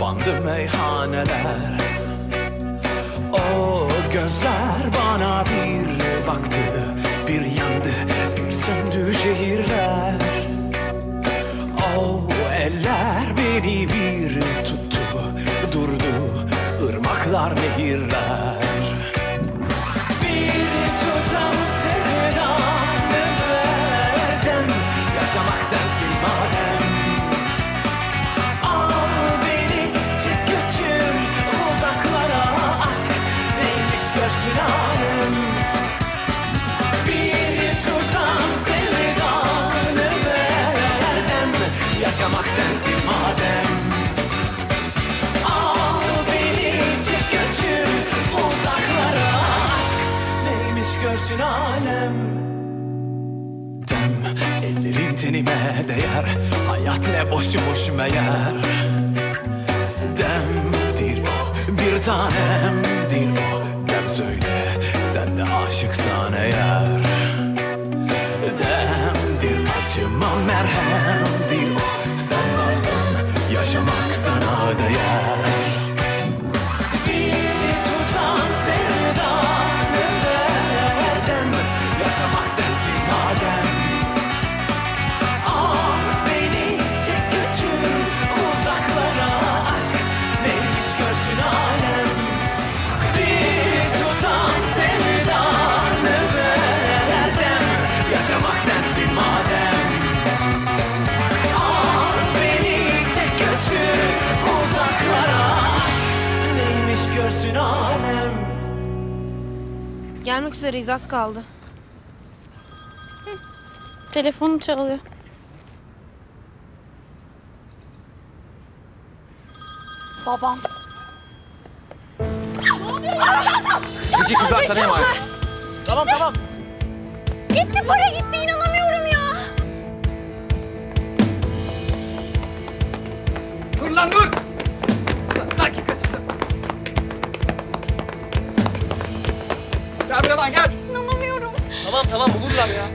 kapandı meyhaneler. O gözler bana bir baktı Bir yandı bir söndü şehirler. O eller beni bir tuttu Durdu ırmaklar nehirler. Bir tutam sevdanı verdim Yaşamak sensin tenime değer Hayat ne boşu boş meğer Demdir o bir tanemdir o. Dem söyle sen de aşıksan eğer Gelmek üzereyiz az kaldı. Telefonum çalıyor. Babam. Peki kızlar sana emanet. Tamam tamam. Gitti para gitti inanamıyorum ya. Dur lan dur. Lan gel. İnanamıyorum. Tamam tamam bulurlar ya.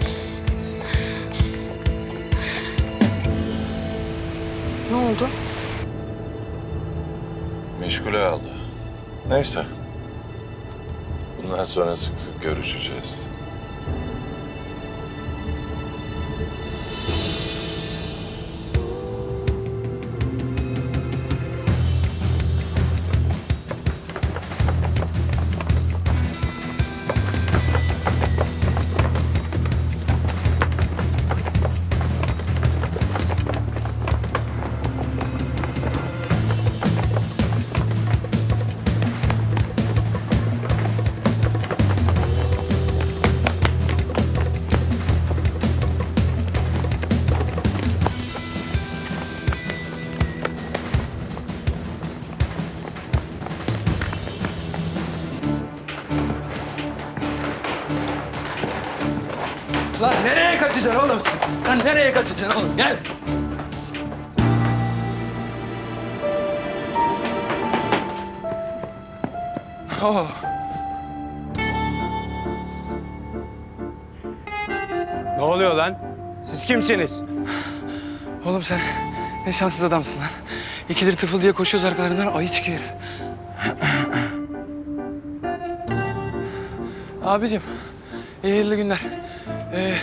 Ne oldu? Meşgule aldı. Neyse. Bundan sonra sık sık görüşeceğiz. Kaçacaksın oğlum sen? Sen nereye kaçacaksın oğlum? Gel. Oh. Ne oluyor lan? Siz kimsiniz? Oğlum sen ne şanssız adamsın lan. İkidir tıfıl diye koşuyoruz arkalarından ayı çıkıyor herif. Abicim, iyi hayırlı günler. Ee,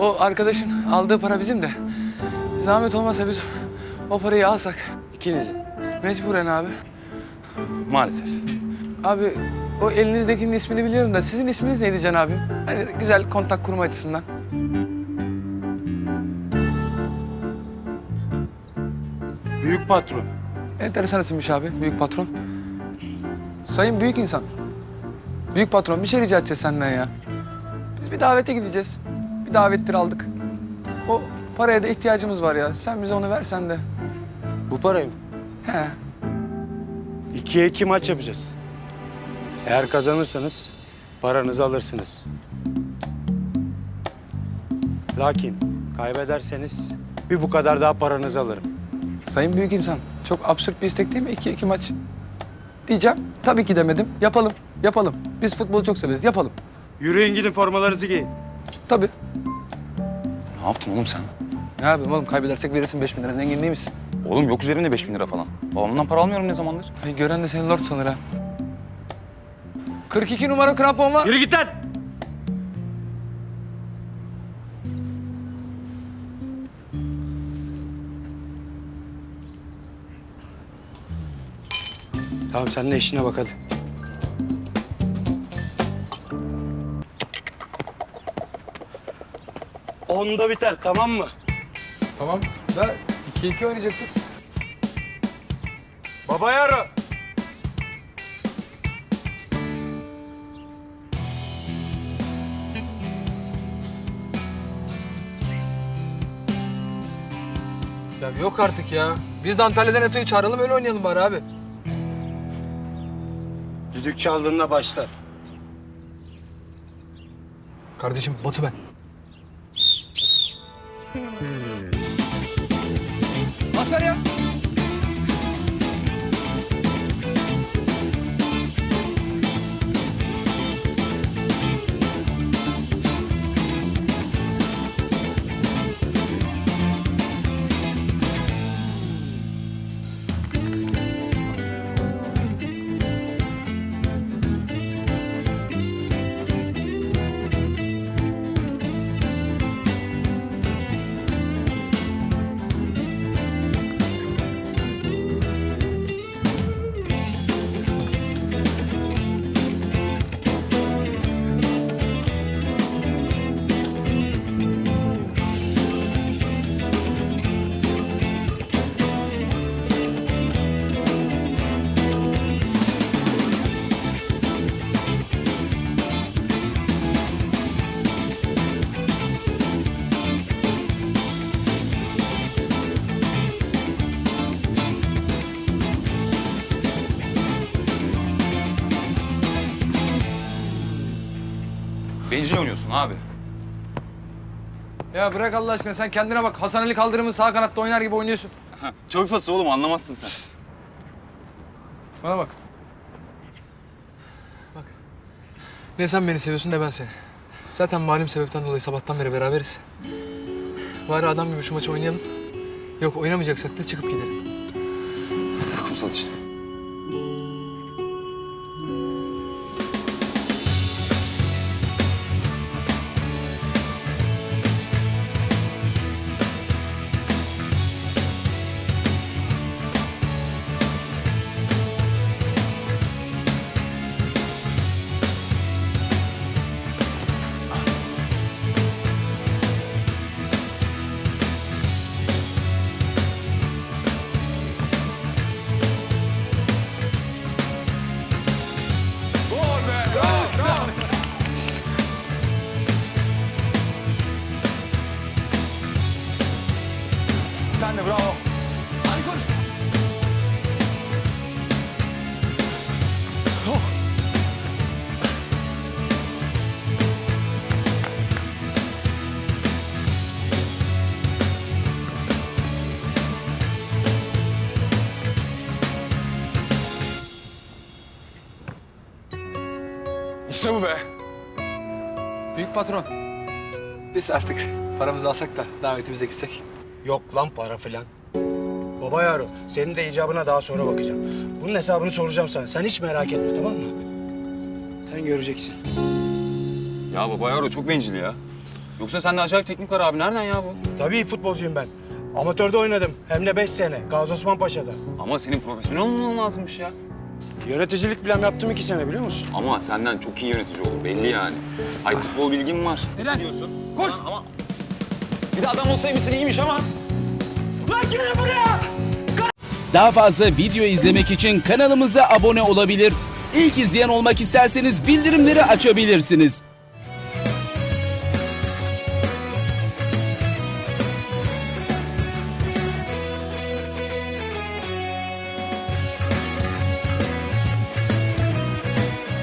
o arkadaşın aldığı para bizim de. Zahmet olmasa biz o parayı alsak. İkinizin. Mecburen abi. Maalesef. Abi o elinizdekinin ismini biliyorum da sizin isminiz neydi Can abim? Hani güzel kontak kurma açısından. Büyük patron. Enteresan isimmiş abi, büyük patron. Sayın büyük insan. Büyük patron, bir şey rica edeceğiz senden ya. Biz bir davete gideceğiz. Bir davettir aldık. O paraya da ihtiyacımız var ya. Sen bize onu versen de. Bu parayı mı? He. İkiye iki maç yapacağız. Eğer kazanırsanız paranızı alırsınız. Lakin kaybederseniz bir bu kadar daha paranızı alırım. Sayın büyük insan, çok absürt bir istek değil mi? İki iki maç. Diyeceğim, tabii ki demedim. Yapalım, yapalım. Biz futbolu çok severiz, yapalım. Yürüyün gidin formalarınızı giyin. Tabii. Ne yaptın oğlum sen? Ne yapayım oğlum, kaybedersek verirsin beş bin lira. Zengin değil misin? Oğlum yok üzerimde 5000 lira falan. Babamdan para almıyorum ne zamandır? Ay gören de seni lord sanır ha. 42 numara krampon var. Yürü git lan! Tamam sen de işine bak hadi. Onda biter tamam mı? Tamam da 2-2 oynayacaktık. Baba yarı. Ya yok artık ya. Biz de Antalya'dan Eto'yu çağıralım öyle oynayalım bari abi. Düdük çaldığında başlar. Kardeşim Batu ben. Ya. Bencil oynuyorsun abi. Ya bırak Allah aşkına sen kendine bak. Hasan Ali Kaldırım'ın sağ kanatta oynar gibi oynuyorsun. Çöp fası oğlum anlamazsın sen. Bana bak. Bak. Ne sen beni seviyorsun ne ben seni. Zaten malum sebepten dolayı sabahtan beri beraberiz. Bari adam gibi şu maçı oynayalım. Yok oynamayacaksak da çıkıp gidelim. Kumsal patron. Biz artık paramızı alsak da davetimize gitsek. Yok lan para filan. Baba yaro, senin de icabına daha sonra bakacağım. Bunun hesabını soracağım sana. Sen hiç merak etme tamam mı? Sen göreceksin. Ya baba yaro çok bencil ya. Yoksa sende acayip teknik var abi. Nereden ya bu? Tabii futbolcuyum ben. Amatörde oynadım. Hem de beş sene. Gazi Osman Paşa'da. Ama senin profesyonel olman lazımmış ya. Yöneticilik bile yaptım iki sene biliyor musun? Ama senden çok iyi yönetici olur belli yani. Ay futbol bilgin var. Helal. Ne diyorsun? Koş. Ama bir de adam olsaymışsın iyiymiş ama. Daha fazla video izlemek için kanalımıza abone olabilir. İlk izleyen olmak isterseniz bildirimleri açabilirsiniz.